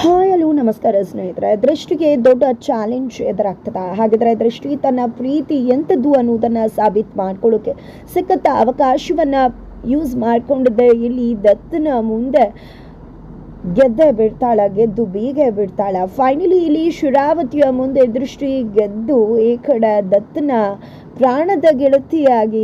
Hi, hello, ನಮಸ್ಕಾರ ಸ್ನೇಹಿತರೆ. ದೃಷ್ಟಿಗೆ ದೊಡ್ಡ ಚಾಲೆಂಜ್ ಎದುರಾಗ್ತದ. ಹಾಗಿದ್ರೆ ದೃಷ್ಟಿ ತನ್ನ ಪ್ರೀತಿ ಎಂಥದ್ದು ಅನ್ನೋದನ್ನ ಸಾಬೀತು ಮಾಡ್ಕೊಳ್ಳೋಕೆ ಸಿಕ್ಕಂತ ಅವಕಾಶವನ್ನ ಯೂಸ್ ಮಾಡ್ಕೊಂಡಿದ್ದೆ. ಇಲ್ಲಿ ದತ್ತನ ಮುಂದೆ ಗೆದ್ದೆ ಬಿಡ್ತಾಳ, ಗೆದ್ದು ಬೀಗೆ ಬಿಡ್ತಾಳ. ಫೈನಲಿ ಇಲ್ಲಿ ಶಿರಾವತಿಯ ಮುಂದೆ ದೃಷ್ಟಿ ಗೆದ್ದು ಈ ಕಡೆ ದತ್ತನ ಪ್ರಾಣದ ಗೆಳತಿಯಾಗಿ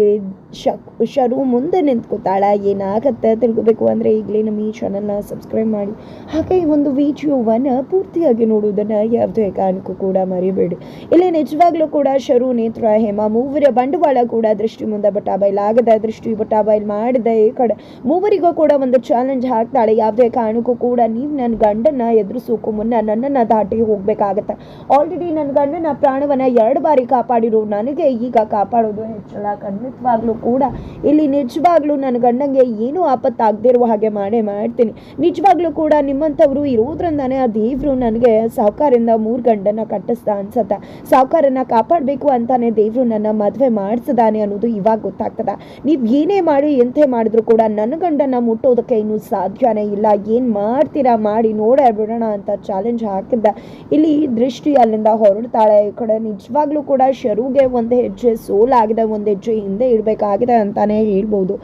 ಶಕ್, ಶರು ಮುಂದೆ ನಿಂತ್ಕೋತಾಳ ಏನಾಗತ್ತೆ ತಿಳ್ಕೋಬೇಕು ಅಂದರೆ ಈಗಲೇ ನಮ್ಮ ಈ ಚಾನಲ್ನ ಸಬ್ಸ್ಕ್ರೈಬ್ ಮಾಡಿ. ಹಾಗೆ ಈ ಒಂದು ವಿಡಿಯೋವನ್ನು ಪೂರ್ತಿಯಾಗಿ ನೋಡುವುದನ್ನು ಯಾವುದೇ ಕಾರಣಕ್ಕೂ ಕೂಡ ಮರಿಬೇಡಿ. ಇಲ್ಲಿ ನಿಜವಾಗ್ಲೂ ಕೂಡ ಶರು, ನೇತ್ರ, ಹೇಮ ಮೂವರ ಬಂಡವಾಳ ಕೂಡ ದೃಷ್ಟಿ ಮುಂದೆ ಬಟಾಬೈಲ್ ಆಗದ ದೃಷ್ಟಿ ಬಟಾಬೈಲ್ ಮಾಡಿದ ಈ ಕಡೆ ಮೂವರಿಗೂ ಕೂಡ ಒಂದು ಚಾಲೆಂಜ್ ಹಾಕ್ತಾಳೆ. ಯಾವುದೇ ಕಾರಣಕ್ಕೂ ಕೂಡ ನೀವು ನನ್ನ ಗಂಡನ ಎದುರಿಸೋಕು ಮುನ್ನ ನನ್ನನ್ನು ದಾಟಿ ಹೋಗಬೇಕಾಗತ್ತೆ. ಆಲ್ರೆಡಿ ನನ್ನ ಗಂಡನ ಪ್ರಾಣವನ್ನು ಎರಡು ಬಾರಿ ಕಾಪಾಡಿರೋ ನನಗೆ ಈಗ ಕಾಪಾಡೋದು ಹೆಚ್ಚಳ ಖಂಡಿತವಾಗ್ಲೂ ಕೂಡ. ಇಲ್ಲಿ ನಿಜವಾಗ್ಲೂ ನನ್ನ ಗಂಡಂಗೆ ಏನೂ ಆಪತ್ತಾಗದೇ ಇರುವ ಹಾಗೆ ಮಾಡೇ ಮಾಡ್ತೀನಿ. ನಿಜವಾಗ್ಲೂ ಕೂಡ ನಿಮ್ಮಂಥವ್ರು ಇರೋದ್ರಿಂದಾನೇ ಆ ದೇವ್ರು ನನಗೆ ಸಾಹುಕಾರಿಂದ ಮೂರು ಗಂಡನ ಕಟ್ಟಿಸ್ದ ಅನ್ಸತ್ತ. ಸಾಹುಕಾರನ್ನ ಕಾಪಾಡಬೇಕು ಅಂತಾನೆ ದೇವ್ರು ನನ್ನ ಮದುವೆ ಮಾಡಿಸಿದಾನೆ ಅನ್ನೋದು ಇವಾಗ ಗೊತ್ತಾಗ್ತದ. ನೀವು ಏನೇ ಮಾಡಿ, ಎಂತೆ ಮಾಡಿದ್ರು ಕೂಡ ನನ್ನ ಗಂಡನ ಮುಟ್ಟೋದಕ್ಕೆ ಇನ್ನೂ ಸಾಧ್ಯನೇ ಇಲ್ಲ. ಏನು ಮಾಡ್ತೀರಾ ಮಾಡಿ, ನೋಡೇ ಬಿಡೋಣ ಅಂತ ಚಾಲೆಂಜ್ ಹಾಕಿದ್ದ. ಇಲ್ಲಿ ದೃಷ್ಟಿ ಅಲ್ಲಿಂದ ಹೊರಡ್ತಾಳೆ. ಈ ಕಡೆ ನಿಜವಾಗ್ಲೂ ಕೂಡ ಶರುಗೆ ಒಂದು ಹೆಜ್ಜೆ ಸೋಲಾಗಿದೆ, ಒಂದು ಹೆಜ್ಜೆ ಹಿಂದೆ ಇಡಬೇಕಾಗಿದೆ ಅಂತಾನೆ ಹೇಳ್ಬೋದು.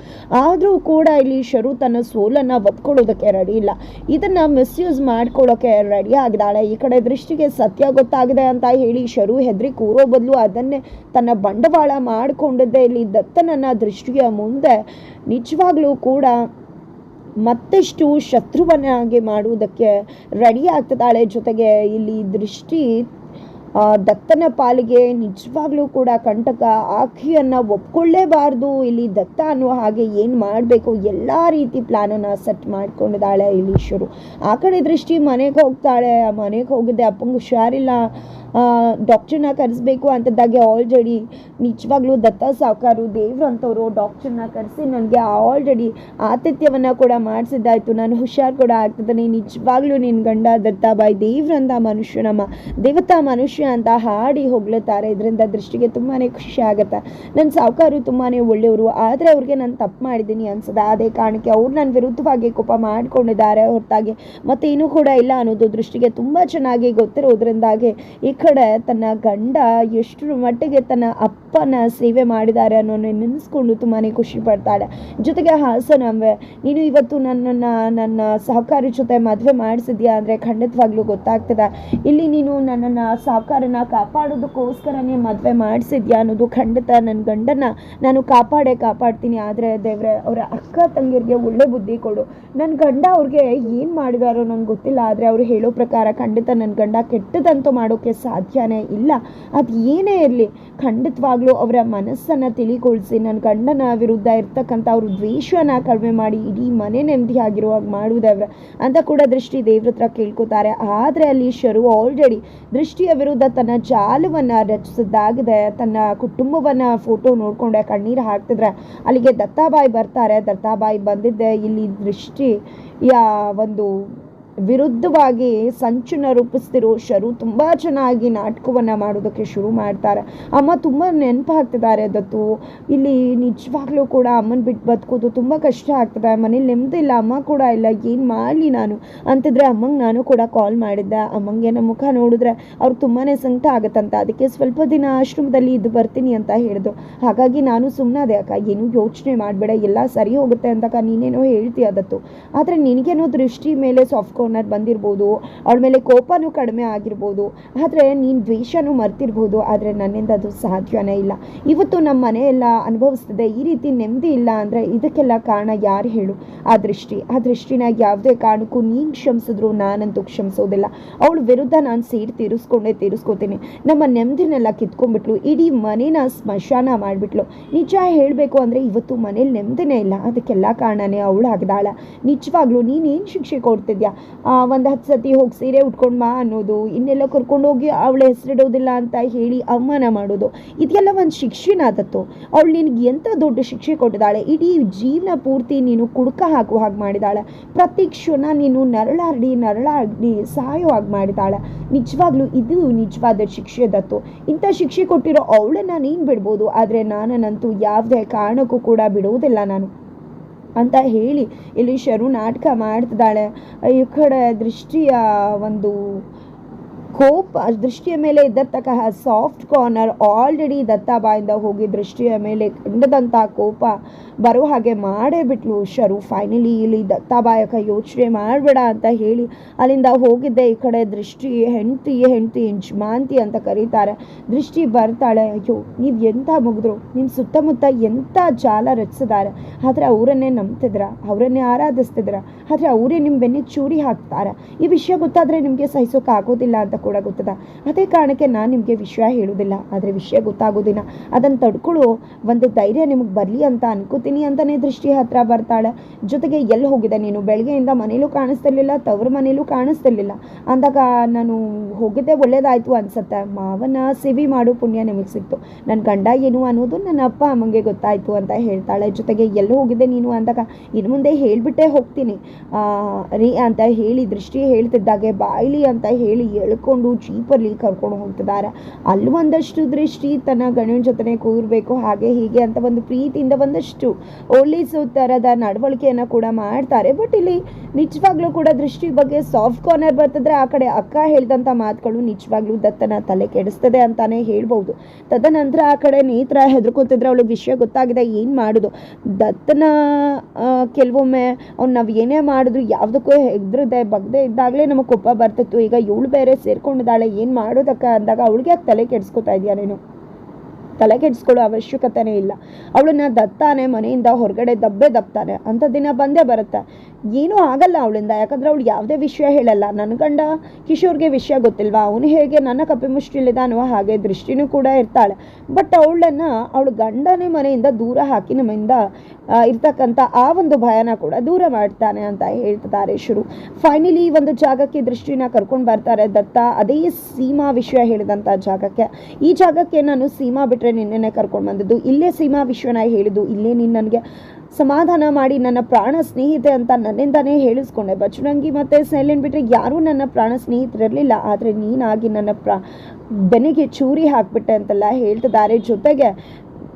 ಆದರೂ ಕೂಡ ಇಲ್ಲಿ ಶರು ತನ್ನ ಸೋಲನ್ನು ಒಪ್ಕೊಳ್ಳೋದಕ್ಕೆ ರೆಡಿ ಇಲ್ಲ. ಇದನ್ನ ಮಿಸ್ಯೂಸ್ ಮಾಡ್ಕೊಳ್ಳೋಕೆ ರೆಡಿ ಆಗಿದ್ದಾಳೆ. ಈ ಕಡೆ ದೃಷ್ಟಿಗೆ ಸತ್ಯ ಗೊತ್ತಾಗಿದೆ ಅಂತ ಹೇಳಿ ಶರು ಹೆದ್ರಿ ಕೂರೋ ಬದಲು ಅದನ್ನೇ ತನ್ನ ಬಂಡವಾಳ ಮಾಡಿಕೊಂಡಿದ್ದೆ. ಇಲ್ಲಿ ದತ್ತನನ್ನ ದೃಷ್ಟಿಯ ಮುಂದೆ ನಿಜವಾಗ್ಲೂ ಕೂಡ ಮತ್ತಷ್ಟು ಶತ್ರುವನ್ನಾಗಿ ಮಾಡುವುದಕ್ಕೆ ರೆಡಿ ಆಗ್ತದಾಳೆ ಜೊತೆಗೆ ಇಲ್ಲಿ ದೃಷ್ಟಿ ದತ್ತನ ಪಾಲಿಗೆ ನಿಜವಾಗ್ಲೂ ಕೂಡ ಕಂಟಕ ಆಕೆಯನ್ನು ಒಪ್ಕೊಳ್ಳೇಬಾರ್ದು. ಇಲ್ಲಿ ದತ್ತ ಅನ್ನುವ ಹಾಗೆ ಏನು ಮಾಡಬೇಕು? ಎಲ್ಲ ರೀತಿ ಪ್ಲ್ಯಾನನ್ನು ಸೆಟ್ ಮಾಡ್ಕೊಂಡಿದ್ದಾಳೆ ಇಲ್ಲಿ ಶುರು ಆ ಕಡೆ ದೃಷ್ಟಿ ಮನೆಗೆ ಹೋಗ್ತಾಳೆ. ಮನೆಗೆ ಹೋಗಿದ್ದೆ ಅಪ್ಪಂಗೆ ಹುಷಾರಿಲ್ಲ. ಡಾಕ್ಟರ್ನ ಕರೆಸ್ಬೇಕು ಅಂತದ್ದಾಗೆ ಆಲ್ರೆಡಿ ನಿಜವಾಗ್ಲೂ ದತ್ತ ಸಾವುಕಾರು ಅಂತವರು ಡಾಕ್ಟ್ರನ್ನ ಕರೆಸಿ ನನಗೆ ಆಲ್ರೆಡಿ ಆತಿಥ್ಯವನ್ನು ಕೂಡ ಮಾಡಿಸಿದ್ದಾಯ್ತು. ನಾನು ಹುಷಾರು ಕೂಡ ಆಗ್ತಿದ್ದಾನೆ. ನಿಜವಾಗ್ಲೂ ನಿನ್ನ ಗಂಡ ದತ್ತ ಬಾಯಿ ದೇವ್ರಂತ ಮನುಷ್ಯನಮ್ಮ ದೇವತಾ ಮನುಷ್ಯ ಅಂತ ಹಾಡಿ ಹೊಗಳುತ್ತಾರೆ ಇದರಿಂದ ದೃಷ್ಟಿಗೆ ತುಂಬಾ ಖುಷಿ ಆಗುತ್ತೆ. ನನ್ನ ಸಾವುಕಾರು ತುಂಬಾ ಒಳ್ಳೆಯವರು. ಆದರೆ ಅವ್ರಿಗೆ ನಾನು ತಪ್ಪು ಮಾಡಿದ್ದೀನಿ ಅನ್ಸದ ಅದೇ ಕಾರಣಕ್ಕೆ ಅವ್ರು ನನ್ನ ವಿರುದ್ಧವಾಗಿ ಕೋಪ ಮಾಡಿಕೊಂಡಿದ್ದಾರೆ ಹೊರತಾಗಿ. ಮತ್ತೇನು ಕೂಡ ಇಲ್ಲ ಅನ್ನೋದು ದೃಷ್ಟಿಗೆ ತುಂಬ ಚೆನ್ನಾಗಿ ಗೊತ್ತಿರೋದ್ರಿಂದಾಗಿ ಈ ಕಡೆ ತನ್ನ ಗಂಡ ಎಷ್ಟರ ಮಟ್ಟಿಗೆ ತನ್ನ ಅಪ್ಪನ ಸೇವೆ ಮಾಡಿದ್ದಾರೆ ಅನ್ನೋನ್ನ ನೆನೆಸ್ಕೊಂಡು ತುಂಬಾ ಖುಷಿ ಪಡ್ತಾಳೆ. ಜೊತೆಗೆ ಹಾಸನಂಬೆ ನೀನು ಇವತ್ತು ನನ್ನನ್ನು, ನನ್ನ ಸಹಕಾರಿ ಜೊತೆ ಮದುವೆ ಮಾಡಿಸಿದ್ಯಾ ಅಂದರೆ ಖಂಡಿತವಾಗ್ಲೂ ಗೊತ್ತಾಗ್ತದೆ. ಇಲ್ಲಿ ನೀನು ನನ್ನನ್ನು ಸಹಕಾರನ ಕಾಪಾಡೋದಕ್ಕೋಸ್ಕರನೇ ಮದುವೆ ಮಾಡಿಸಿದ್ಯಾ ಅನ್ನೋದು ಖಂಡಿತ ನನ್ನ ಗಂಡನ ನಾನು ಕಾಪಾಡೇ ಕಾಪಾಡ್ತೀನಿ. ಆದರೆ ದೇವ್ರೆ, ಅವರ ಅಕ್ಕ ತಂಗಿರಿಗೆ ಒಳ್ಳೆ ಬುದ್ಧಿ ಕೊಡು. ನನ್ನ ಗಂಡ ಅವ್ರಿಗೆ ಏನು ಮಾಡಿದಾರೋ ನನಗೆ ಗೊತ್ತಿಲ್ಲ. ಆದರೆ ಅವರು ಹೇಳೋ ಪ್ರಕಾರ ಖಂಡಿತ ನನ್ನ ಗಂಡ ಕೆಟ್ಟದಂತೂ ಮಾಡೋಕ್ಕೆ ಸಾಧ್ಯನೇ ಇಲ್ಲ. ಅದು ಏನೇ ಇರಲಿ, ಖಂಡಿತವಾಗ್ಲೂ ಅವರ ಮನಸ್ಸನ್ನು ತಿಳಿಕೊಳಿಸಿ ನನ್ನ ಗಂಡನ ವಿರುದ್ಧ ಇರ್ತಕ್ಕಂಥ ಅವ್ರ ದ್ವೇಷನ ಕಡಿಮೆ ಮಾಡಿ ಇಡೀ ಮನೆ ನೆಮ್ಮದಿ ಆಗಿರುವಾಗ ಮಾಡುವುದವ್ರ ಅಂತ ಕೂಡ ದೃಷ್ಟಿ ದೇವ್ರ ಹತ್ರ ಕೇಳ್ಕೊತಾರೆ. ಆದರೆ ಅಲ್ಲಿ ಶರು ಆಲ್ರೆಡಿ ದೃಷ್ಟಿಯ ವಿರುದ್ಧ ತನ್ನ ಜಾಲವನ್ನು ರಚಿಸಿದ್ದಾಗಿದೆ. ತನ್ನ ಕುಟುಂಬವನ್ನು ಫೋಟೋ ನೋಡಿಕೊಂಡೆ, ಕಣ್ಣೀರು ಹಾಕ್ತಿದ್ರೆ ಅಲ್ಲಿಗೆ ದತ್ತಾಬಾಯಿ ಬರ್ತಾರೆ. ದತ್ತಾಬಾಯಿ ಬಂದಿದ್ದೆ. ಇಲ್ಲಿ ದೃಷ್ಟಿ ಯಾ ಒಂದು ವಿರುದ್ಧವಾಗಿ ಸಂಚನ ರೂಪಿಸ್ತಿರೋ ಶರು ತುಂಬ ಚೆನ್ನಾಗಿ ನಾಟಕವನ್ನು ಮಾಡೋದಕ್ಕೆ ಶುರು ಮಾಡ್ತಾರೆ. ಅಮ್ಮ ತುಂಬ ನೆನಪಾಗ್ತಿದ್ದಾರೆ ದತ್ತು. ಇಲ್ಲಿ ನಿಜವಾಗ್ಲೂ ಕೂಡ ಅಮ್ಮನ ಬಿಟ್ಟು ಬದುಕೋದು ತುಂಬ ಕಷ್ಟ ಆಗ್ತದೆ. ಮನೇಲಿ ನೆಮ್ಮದಿ ಇಲ್ಲ, ಅಮ್ಮ ಕೂಡ ಇಲ್ಲ, ಏನು ಮಾಡಲಿ ನಾನು? ಅಂತಿದ್ರೆ ಅಮ್ಮಂಗೆ ನಾನು ಕೂಡ ಕಾಲ್ ಮಾಡಿದ್ದೆ. ಅಮ್ಮಂಗೆ ನಮ್ಮ ಮುಖ ನೋಡಿದ್ರೆ ಅವ್ರು ತುಂಬಾ ಸಂಕಟ ಆಗುತ್ತಂತ. ಅದಕ್ಕೆ ಸ್ವಲ್ಪ ದಿನ ಆಶ್ರಮದಲ್ಲಿ ಇದ್ದು ಬರ್ತೀನಿ ಅಂತ ಹೇಳಿದ್ರು. ಹಾಗಾಗಿ ನಾನು ಸುಮ್ಮನಾದೆ ಅಕ್ಕ, ಏನು ಯೋಚನೆ ಮಾಡಬೇಡ. ಎಲ್ಲ ಸರಿ ಹೋಗುತ್ತೆ ಅಂತಕ್ಕ ನೀನೇನೋ ಹೇಳ್ತೀಯ ದತ್ತು. ಆದರೆ ನಿನಗೇನೋ ದೃಷ್ಟಿ ಮೇಲೆ ಸಾಫ್ಟ್ ಕಾರ್ನರ್ ಬಂದಿರ್ಬೋದು, ಅವಳ ಮೇಲೆ ಕೋಪನೂ ಕಡಿಮೆ ಆಗಿರ್ಬೋದು, ಆದರೆ ನೀನು ದ್ವೇಷನೂ ಮರ್ತಿರ್ಬೋದು, ಆದರೆ ನನ್ನಿಂದ ಅದು ಸಾಧ್ಯನೇ ಇಲ್ಲ. ಇವತ್ತು ನಮ್ಮ ಮನೆಯೆಲ್ಲ ಅನುಭವಿಸ್ತದೆ, ಈ ರೀತಿ ನೆಮ್ಮದಿ ಇಲ್ಲ ಅಂದರೆ ಇದಕ್ಕೆಲ್ಲ ಕಾರಣ ಯಾರು ಹೇಳು? ಆ ದೃಷ್ಟಿ, ಆ ದೃಷ್ಟಿನ ಯಾವುದೇ ಕಾರಣಕ್ಕೂ ನೀನು ಕ್ಷಮಿಸಿದ್ರು ನಾನಂತೂ ಕ್ಷಮಿಸೋದಿಲ್ಲ. ಅವಳ ವಿರುದ್ಧ ನಾನು ಸೀಟ್ ತೀರಿಸ್ಕೊಂಡೇ ತೀರಿಸ್ಕೋತೀನಿ. ನಮ್ಮ ನೆಮ್ಮದಿನೆಲ್ಲ ಕಿತ್ಕೊಂಡ್ಬಿಟ್ಲು, ಇಡೀ ಮನೇನ ಸ್ಮಶಾನ ಮಾಡಿಬಿಟ್ಲು. ನಿಜ ಹೇಳಬೇಕು ಅಂದರೆ ಇವತ್ತು ಮನೇಲಿ ನೆಮ್ಮದಿನೇ ಇಲ್ಲ, ಅದಕ್ಕೆಲ್ಲ ಕಾರಣನೇ ಅವಳು ಆಗದಾಳ ನಿಜವಾಗ್ಲೂ ನೀನೇನು ಶಿಕ್ಷೆ ಕೊಡ್ತಿದ್ಯಾ? ಒಂದು ಹತ್ತು ಸತಿ ಹೋಗಿ ಸೀರೆ ಉಟ್ಕೊಂಡು ಮಾ ಅನ್ನೋದು, ಇನ್ನೆಲ್ಲ ಕರ್ಕೊಂಡೋಗಿ ಅವಳ ಹೆಸರಿಡೋದಿಲ್ಲ ಅಂತ ಹೇಳಿ ಅವಮಾನ ಮಾಡೋದು ಇದೆಲ್ಲ ಒಂದು ಶಿಕ್ಷೆನಾದತ್ತು ಅವಳು ನಿನಗೆ ಎಂಥ ದೊಡ್ಡ ಶಿಕ್ಷೆ ಕೊಟ್ಟಿದ್ದಾಳೆ ಇಡೀ ಜೀವನ ಪೂರ್ತಿ ನೀನು ಕುಡ್ಕ ಹಾಕುವ ಹಾಗೆ ಮಾಡಿದಾಳೆ. ಪ್ರತಿ ಕ್ಷಣ ನೀನು ನರಳಾಡಿ ನರಳಾಡಿ ಸಾಯೋ ಹಾಗೆ ಮಾಡಿದಾಳೆ. ನಿಜವಾಗ್ಲೂ ಇದು ನಿಜವಾದ ಶಿಕ್ಷೆ ದತ್ತು ಇಂಥ ಶಿಕ್ಷೆ ಕೊಟ್ಟಿರೋ ಅವಳನ್ನು ನೀನು ಬಿಡ್ಬೋದು, ಆದರೆ ನಾನಂತೂ ಯಾವುದೇ ಕಾರಣಕ್ಕೂ ಕೂಡ ಬಿಡುವುದಿಲ್ಲ ನಾನು. ಅಂತ ಹೇಳಿ ಇಲ್ಲಿ ಶರು ನಾಟಕ ಮಾಡ್ತಿದ್ದಾಳೆ. ಈ ಕಡೆ ದೃಷ್ಟಿಯ ಒಂದು ಕೋಪ ದೃಷ್ಟಿಯ ಮೇಲೆ ಇದ್ದಂತಹ ಸಾಫ್ಟ್ ಕಾರ್ನರ್ ಆಲ್ರೆಡಿ ದತ್ತಾಬಾಯಿಂದ ಹೋಗಿ ದೃಷ್ಟಿಯ ಮೇಲೆ ಕಂಡದಂಥ ಕೋಪ ಬರೋ ಹಾಗೆ ಮಾಡೇ ಬಿಟ್ಲು ಶರು. ಫೈನಲಿ ಇಲ್ಲಿ ದತ್ತಾಬಾಯಕ ಯೋಚನೆ ಮಾಡಬೇಡ ಅಂತ ಹೇಳಿ ಅಲ್ಲಿಂದ ಹೋಗಿದ್ದೆ. ಈ ಕಡೆ ದೃಷ್ಟಿ ಹೆಂಡತಿ ಹೆಂಡತಿ ಯಜಮಾಂತಿ ಅಂತ ಕರೀತಾರೆ. ದೃಷ್ಟಿ ಬರ್ತಾಳೆ. ಅಯ್ಯೋ, ನೀವು ಎಂಥ ಮುಗಿದ್ರು? ನಿಮ್ಮ ಸುತ್ತಮುತ್ತ ಎಂಥ ಜಾಲ ರಚಿಸಿದ್ದಾರೆ? ಆದರೆ ಅವರನ್ನೇ ನಂಬ್ತಿದ್ರ? ಅವರನ್ನೇ ಆರಾಧಿಸ್ತಿದ್ರ? ಆದರೆ ಅವರೇ ನಿಮ್ಮ ಬೆನ್ನಿ ಚೂರಿ ಹಾಕ್ತಾರೆ? ಈ ವಿಷಯ ಗೊತ್ತಾದರೆ ನಿಮಗೆ ಸಹಿಸೋಕೆ ಆಗೋದಿಲ್ಲ ಅಂತ ಕೂಡ ಗೊತ್ತದ. ಅದೇ ಕಾರಣಕ್ಕೆ ನಾನು ನಿಮಗೆ ವಿಷಯ ಹೇಳೋದಿಲ್ಲ. ಆದರೆ ವಿಷಯ ಗೊತ್ತಾಗೋದಿಲ್ಲ. ಅದನ್ನು ತಡ್ಕೊಳ್ಳೋ ಒಂದು ಧೈರ್ಯ ನಿಮಗೆ ಬರಲಿ ಅಂತ ಅನ್ಕೋತೀನಿ ಅಂತಲೇ ದೃಷ್ಟಿ ಹತ್ರ ಬರ್ತಾಳೆ. ಜೊತೆಗೆ ಎಲ್ಲಿ ಹೋಗಿದೆ ನೀನು? ಬೆಳಗ್ಗೆಯಿಂದ ಮನೇಲೂ ಕಾಣಿಸ್ತಿರ್ಲಿಲ್ಲ, ತವ್ರ ಮನೇಲೂ ಕಾಣಿಸ್ತಿರ್ಲಿಲ್ಲ. ಅಂದಾಗ ನಾನು ಹೋಗಿದ್ದೆ ಒಳ್ಳೇದಾಯಿತು ಅನ್ಸುತ್ತೆ. ಮಾವನ ಸಿವಿ ಮಾಡೋ ಪುಣ್ಯ ನಿಮಗೆ ಸಿಕ್ತು. ನನ್ನ ಗಂಡ ಏನು ಅನ್ನೋದು ನನ್ನ ಅಪ್ಪ ಅಮ್ಮಂಗೆ ಗೊತ್ತಾಯ್ತು ಅಂತ ಹೇಳ್ತಾಳೆ. ಜೊತೆಗೆ ಎಲ್ಲಿ ಹೋಗಿದ್ದೆ ನೀನು ಅಂದಾಗ ಇನ್ನು ಮುಂದೆ ಹೇಳಿಬಿಟ್ಟೆ ಹೋಗ್ತೀನಿ. ರೀ ಅಂತ ಹೇಳಿ ದೃಷ್ಟಿ ಹೇಳ್ತಿದ್ದಾಗೆ, ಬಾಯ್ಲಿ ಅಂತ ಹೇಳಿ ಎಳ್ಕೊಂಡು ಜೀಪಲ್ಲಿ ಕರ್ಕೊಂಡು ಹೋಗ್ತಿದ್ದಾರೆ. ಅಲ್ಲಿ ಒಂದಷ್ಟು ದೃಷ್ಟಿ ತನ್ನ ಗಂಡನ ಜೊತೆ ಕೂರಬೇಕು. ಹಾಗೆ ಹೀಗೆ ಅಂತ ಒಂದು ಪ್ರೀತಿಯಿಂದ ಒಂದಷ್ಟು ಒಳ್ಳೆಸೋ ಥರದ ನಡವಳಿಕೆಯನ್ನು ಕೂಡ ಮಾಡ್ತಾರೆ. ಬಟ್ ಇಲ್ಲಿ ನಿಜವಾಗ್ಲೂ ಕೂಡ ದೃಷ್ಟಿ ಬಗ್ಗೆ ಸಾಫ್ಟ್ ಕಾರ್ನರ್ ಬರ್ತಿದ್ರೆ ಆ ಕಡೆ ಅಕ್ಕ ಹೇಳಿದಂಥ ಮಾತುಗಳು ನಿಜವಾಗ್ಲೂ ದತ್ತನ ತಲೆ ಕೆಡಿಸ್ತದೆ ಅಂತಾನೆ ಹೇಳ್ಬೋದು ತದನಂತರ ಆ ಕಡೆ ನೇತ್ರ ಹೆದರ್ಕೋತಿದ್ರೆ ಅವಳಿಗೆ ವಿಷಯ ಗೊತ್ತಾಗಿದೆ. ಏನು ಮಾಡೋದು? ದತ್ತನ ಕೆಲವೊಮ್ಮೆ ಅವ್ನು ನಾವು ಏನೇ ಮಾಡಿದ್ರು, ಯಾವುದಕ್ಕೂ ಹೆದ್ರದೆ, ಬಗ್ದೇ ಇದ್ದಾಗಲೇ ನಮಗೆ ಕೊಪ್ಪ ಬರ್ತಿತ್ತು. ಈಗ ಇವಳು ಬೇರೆ ಸೇರ್ಕೊಂಡಿದ್ದಾಳೆ ಏನು ಮಾಡೋದಕ್ಕ ಅಂದಾಗ ಅವಳಿಗೆ ತಲೆ ಕೆಡಿಸ್ಕೊತಾ ಇದೆಯಾ ನೀನು? ತಲೆ ಕೆಡಿಸ್ಕೊಳ್ಳೋ ಅವಶ್ಯಕತೆನೇ ಇಲ್ಲ. ಅವಳನ್ನ ದತ್ತಾನೆ, ಮನೆಯಿಂದ ಹೊರಗಡೆ ದಬ್ಬೆ ದಬ್ತಾನೆ ಅಂತ ದಿನ ಬಂದೇ ಬರುತ್ತೆ. ಏನೂ ಆಗಲ್ಲ ಅವಳಿಂದ. ಯಾಕಂದ್ರೆ ಅವಳು ಯಾವುದೇ ವಿಷಯ ಹೇಳಲ್ಲ. ನನ್ನ ಗಂಡ ಕಿಶೋರ್ಗೆ ವಿಷಯ ಗೊತ್ತಿಲ್ವಾ? ಅವನು ಹೇಗೆ ನನ್ನ ಅನ್ನುವ ಹಾಗೆ ದೃಷ್ಟಿನೂ ಕೂಡ ಇರ್ತಾಳೆ. ಬಟ್ ಅವಳನ್ನ ಅವಳು ಗಂಡನೇ ಮನೆಯಿಂದ ದೂರ ಹಾಕಿ ನಮ್ಮಿಂದ ಇರ್ತಕ್ಕಂಥ ಆ ಒಂದು ಭಯನ ಕೂಡ ದೂರ ಮಾಡ್ತಾನೆ ಅಂತ ಹೇಳ್ತಾರೆ ಶುರು. ಫೈನಲಿ ಒಂದು ಜಾಗಕ್ಕೆ ದೃಷ್ಟಿನ ಕರ್ಕೊಂಡು ಬರ್ತಾರೆ ದತ್ತ. ಅದೇ ಸೀಮಾ ವಿಷಯ ಹೇಳಿದಂಥ ಜಾಗಕ್ಕೆ. ಈ ಜಾಗಕ್ಕೆ ನಾನು ಸೀಮಾ ಬಿಟ್ಟರೆ ನಿನ್ನೆನೆ ಕರ್ಕೊಂಡು ಬಂದಿದ್ದು. ಇಲ್ಲೇ ಸೀಮಾ ವಿಶ್ವನಾಯ್ ಹೇಳಿದ್ದು, ಇಲ್ಲೇ ನೀನು ನನಗೆ ಸಮಾಧಾನ ಮಾಡಿ ನನ್ನ ಪ್ರಾಣ ಸ್ನೇಹಿತೆ ಅಂತ ನನ್ನಿಂದಾನೇ ಹೇಳಿಸ್ಕೊಂಡೆ. ಬಚ್ಚುರಂಗಿ ಮತ್ತು ಸೈಲೆಂಟ್ ಬಿಟ್ಟರೆ ಯಾರೂ ನನ್ನ ಪ್ರಾಣ ಸ್ನೇಹಿತರಿರಲಿಲ್ಲ. ಆದರೆ ನೀನಾಗಿ ನನ್ನ ಪ್ರಾ ಬೆನೆಗೆ ಚೂರಿ ಹಾಕ್ಬಿಟ್ಟೆ ಅಂತೆಲ್ಲ ಹೇಳ್ತಿದ್ದಾರೆ. ಜೊತೆಗೆ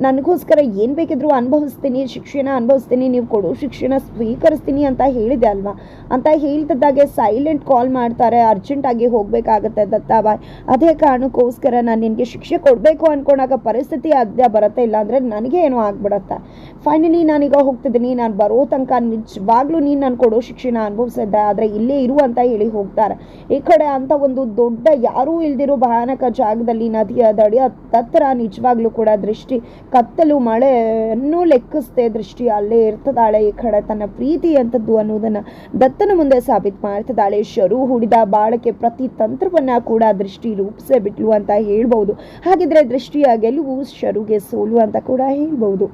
ನನಗೋಸ್ಕರ ಏನು ಬೇಕಿದ್ರೂ ಅನುಭವಿಸ್ತೀನಿ ಶಿಕ್ಷಣ ಅನುಭವಿಸ್ತೀನಿ, ನೀವು ಕೊಡೋ ಶಿಕ್ಷಣ ಸ್ವೀಕರಿಸ್ತೀನಿ ಅಂತ ಹೇಳಿದೆ ಅಲ್ವಾ? ಅಂತ ಹೇಳ್ತಿದ್ದಾಗೆ ಸೈಲೆಂಟ್ ಕಾಲ್ ಮಾಡ್ತಾರೆ ಅರ್ಜೆಂಟಾಗಿ ಹೋಗಬೇಕಾಗತ್ತೆ ದತ್ತಾಬಾಯ್ ಅದೇ ಕಾರಣಕ್ಕೋಸ್ಕರ ನಾನು ನಿನಗೆ ಶಿಕ್ಷೆ ಕೊಡಬೇಕು ಅಂದ್ಕೊಂಡಾಗ ಪರಿಸ್ಥಿತಿ ಅದ್ಯ ಬರುತ್ತೆ, ಇಲ್ಲಾಂದರೆ ನನಗೆ ಏನೋ ಆಗ್ಬಿಡತ್ತೆ. ಫೈನಲಿ ನಾನೀಗ ಹೋಗ್ತಿದ್ದೀನಿ, ನಾನು ಬರೋ ತನಕ ನಿಜವಾಗ್ಲೂ ನೀನು ನಾನು ಕೊಡೋ ಶಿಕ್ಷಣ ಅನುಭವಿಸಿದ್ದೆ, ಆದರೆ ಇಲ್ಲೇ ಇರು ಅಂತ ಹೇಳಿ ಹೋಗ್ತಾರೆ. ಈ ಕಡೆ ಅಂತ ಒಂದು ದೊಡ್ಡ ಯಾರೂ ಇಲ್ದಿರೋ ಭಯಾನಕ ಜಾಗದಲ್ಲಿ ನದಿಯ ದಡಿಯ ತತ್ರ ನಿಜವಾಗ್ಲೂ ಕೂಡ ದೃಷ್ಟಿ ಕತ್ತಲು ಮಳೆಯನ್ನು ಲೆಕ್ಕಿಸ್ದೆ ದೃಷ್ಟಿ ಅಲ್ಲೇ ಇರ್ತದಾಳೆ ಈ ಕಡೆ ತನ್ನ ಪ್ರೀತಿ ಅಂತದ್ದು ಅನ್ನೋದನ್ನ ದತ್ತನ ಮುಂದೆ ಸಾಬೀತು ಮಾಡ್ತಿದ್ದಾಳೆ. ಶರು ಹುಡಿದ ಬಾಳಕ್ಕೆ ಪ್ರತಿ ತಂತ್ರವನ್ನ ಕೂಡ ದೃಷ್ಟಿ ರೂಪಿಸೇ ಬಿಟ್ಲು ಅಂತ ಹೇಳ್ಬೋದು ಹಾಗಿದ್ರೆ ದೃಷ್ಟಿಯ ಗೆಲುವು ಶರುಗೆ ಸೋಲು ಅಂತ ಕೂಡ ಹೇಳ್ಬೋದು